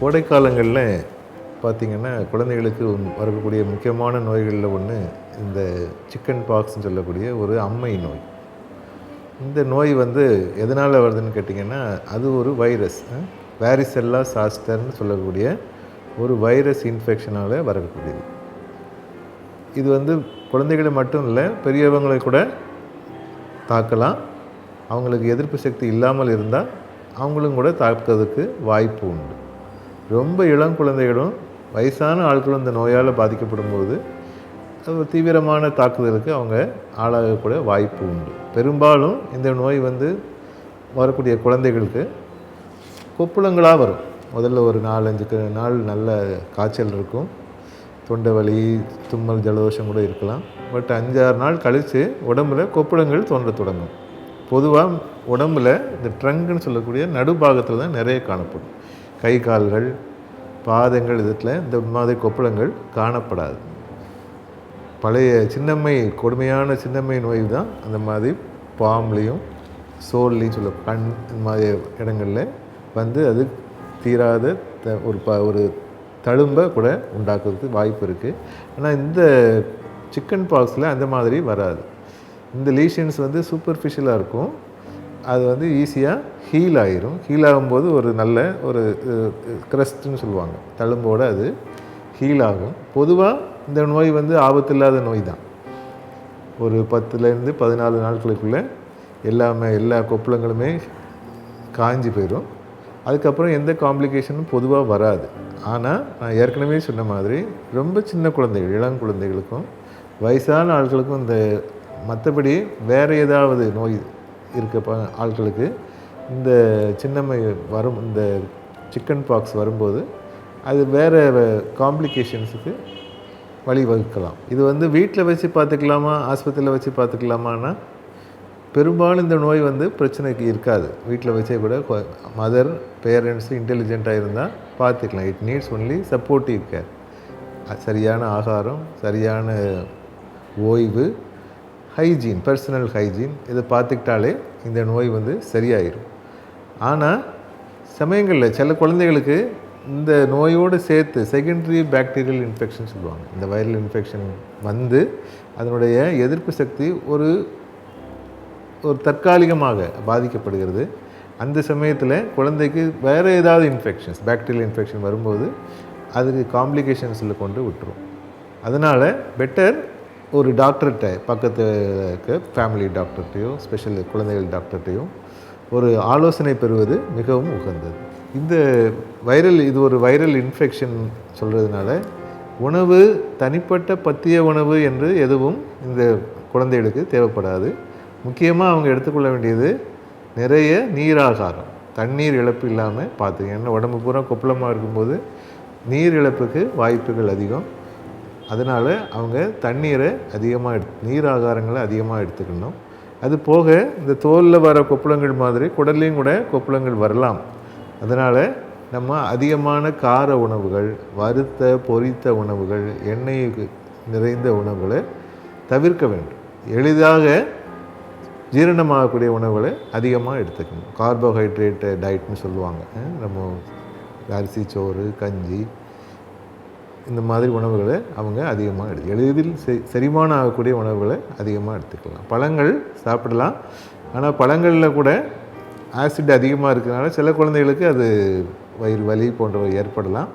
கோடை காலங்களில் பார்த்திங்கன்னா குழந்தைகளுக்கு வரக்கூடிய முக்கியமான நோய்களில் ஒன்று இந்த சிக்கன் பாக்ஸ்ன்னு சொல்லக்கூடிய ஒரு அம்மை நோய். இந்த நோய் வந்து எதனால் வருதுன்னு கேட்டிங்கன்னா அது ஒரு வைரஸ் வேரிசெல்லா சாஸ்டர்னு சொல்லக்கூடிய ஒரு வைரஸ் இன்ஃபெக்ஷனால் வரக்கூடியது. இது வந்து குழந்தைகளை மட்டும் இல்லை பெரியவங்களை கூட தாக்கலாம். அவங்களுக்கு எதிர்ப்பு சக்தி இல்லாமல் இருந்தால் அவங்களும் கூட தாக்குறதுக்கு வாய்ப்பு உண்டு. ரொம்ப இளம் குழந்தைகளும் வயசான ஆட்களும் இந்த நோயால் பாதிக்கப்படும் போது ஒரு தீவிரமான தாக்குதலுக்கு அவங்க ஆளாகக்கூடிய வாய்ப்பு உண்டு. பெரும்பாலும் இந்த நோய் வந்து வரக்கூடிய குழந்தைகளுக்கு கொப்புளங்களாக வரும். முதல்ல ஒரு நாலஞ்சு க- நாள் நல்ல காய்ச்சல் இருக்கும். தொண்டை வலி தும்மல் ஜலதோஷம் கூட இருக்கலாம். பட் அஞ்சாறு நாள் கழித்து உடம்புல கொப்புளங்கள் தோன்ற தொடங்கும். பொதுவாக உடம்புல இந்த ட்ரங்குன்னு சொல்லக்கூடிய நடுபாகத்தில் தான் நிறைய காணப்படும். கை கால்கள் பாதங்கள் இதில் இந்த மாதிரி கொப்பளங்கள் காணப்படாது. பழைய சின்னம்மை கொடுமையான சின்னம்மை நோய் தான் அந்த மாதிரி பாம்லேயும் சோல்லையும் சொல்ல கண் இந்த மாதிரி இடங்களில் வந்து அது தீராத த- ஒரு ப ஒரு தழும்பை கூட உண்டாக்குறதுக்கு வாய்ப்பு இருக்குது ஆனால் இந்த சிக்கன் பாக்ஸில் அந்த மாதிரி வராது. இந்த லீஷன்ஸ் வந்து சூப்பர்ஃபிஷியலாக இருக்கும். அது வந்து ஈஸியாக ஹீல் ஆயிரும். ஹீல் ஆகும்போது ஒரு நல்ல ஒரு கிரஸ்ட்னு சொல்லுவாங்க. தழும்போடு அது ஹீல் ஆகும். பொதுவாக இந்த நோய் வந்து ஆபத்தில்லாத நோய் தான். ஒரு பத்துலேருந்து பதினாலு நாட்களுக்குள்ளே எல்லாமே எல்லா கொப்பளங்களுமே காஞ்சி போயிடும் அதுக்கப்புறம் எந்த காம்ப்ளிகேஷனும் பொதுவாக வராது. ஆனால் நான் ஏற்கனவே சொன்ன மாதிரி ரொம்ப சின்ன குழந்தைகள் இளம் குழந்தைகளுக்கும் வயசான ஆட்களுக்கும் இந்த மற்றபடி வேறு ஏதாவது நோய் இருக்க ப- ஆட்களுக்கு இந்த சின்னம்மை வரும் இந்த சிக்கன் பாக்ஸ் வரும்போது அது வேறு காம்ப்ளிகேஷன்ஸுக்கு வழிவகுக்கலாம். இது வந்து வீட்டில் வச்சு பார்த்துக்கலாமா ஆஸ்பத்திரியில் வச்சு பார்த்துக்கலாமான்னா பெரும்பாலும் இந்த நோய் வந்து பிரச்சனைக்கு இருக்காது. வீட்டில் வச்சே கூட மதர் பேரண்ட்ஸ் இன்டெலிஜென்ட்டாக இருந்தால் பார்த்துக்கலாம். It needs only supportive care சரியான ஆகாரம் சரியான ஓய்வு ஹைஜீன் பர்சனல் ஹைஜீன் இதை பார்த்துக்கிட்டாலே இந்த நோய் வந்து சரியாயிரும். ஆனால் சமயங்களில் சில குழந்தைகளுக்கு இந்த நோயோடு சேர்த்து செகண்டரி பாக்டீரியல் இன்ஃபெக்ஷன் சொல்லுவாங்க. இந்த வைரல் இன்ஃபெக்ஷன் வந்து அதனுடைய எதிர்ப்பு சக்தி ஒரு ஒரு தற்காலிகமாக பாதிக்கப்படுகிறது. அந்த சமயத்தில் குழந்தைக்கு வேறு ஏதாவது இன்ஃபெக்ஷன்ஸ் பாக்டீரியல் இன்ஃபெக்ஷன் வரும்போது அதுக்கு காம்ப்ளிகேஷன்ஸில் கொண்டு விட்டுரும். அதனால் பெட்டர் ஒரு டாக்டர்கிட்ட பக்கத்து ஃபேமிலி டாக்டர்கிட்டையோ ஸ்பெஷல் குழந்தைகள் டாக்டர்கிட்டையும் ஒரு ஆலோசனை பெறுவது மிகவும் உகந்தது. இந்த வைரல் இது ஒரு வைரல் இன்ஃபெக்ஷன் சொல்கிறதுனால உணவு தனிப்பட்ட பத்திய உணவு என்று எதுவும் இந்த குழந்தைகளுக்கு தேவைப்படாது. முக்கியமாக அவங்க எடுத்துக்கொள்ள வேண்டியது நிறைய நீராகாரம். தண்ணீர் இழப்பு இல்லாமல் பார்த்துக்கங்க ஏன்னா உடம்பு பூரா கொப்பளமாக இருக்கும்போது நீர் இழப்புக்கு வாய்ப்புகள் அதிகம். அதனால் அவங்க தண்ணீரை அதிகமாக எடு நீர் ஆகாரங்களை அதிகமாக எடுத்துக்கணும். அது போக இந்த தோலில் வர கொப்பளங்கள் மாதிரி குடல்லையும் கூட கொப்பளங்கள் வரலாம். அதனால் நம்ம அதிகமான கார உணவுகள் வறுத்த பொரித்த உணவுகள் எண்ணெய் நிறைந்த உணவுகளை தவிர்க்க வேண்டும். எளிதாக ஜீரணமாகக்கூடிய உணவுகளை அதிகமாக எடுத்துக்கணும். கார்போஹைட்ரேட் டயட்னு சொல்லுவாங்க. நம்ம அரிசி சோறு கஞ்சி இந்த மாதிரி உணவுகளை அவங்க அதிகமாக எடுத்து எளிதில் செ செரிமானம் ஆகக்கூடிய உணவுகளை அதிகமாக எடுத்துக்கலாம். பழங்கள் சாப்பிடலாம். ஆனால் பழங்களில் கூட ஆசிட் அதிகமாக இருக்கிறனால சில குழந்தைகளுக்கு அது வயிறு வலி போன்றவை ஏற்படலாம்.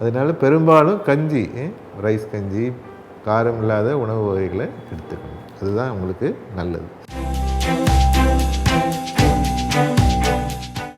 அதனால் பெரும்பாலும் கஞ்சி ரைஸ் கஞ்சி காரம் இல்லாத உணவு வகைகளை எடுத்துக்கணும். அதுதான் உங்களுக்கு நல்லது.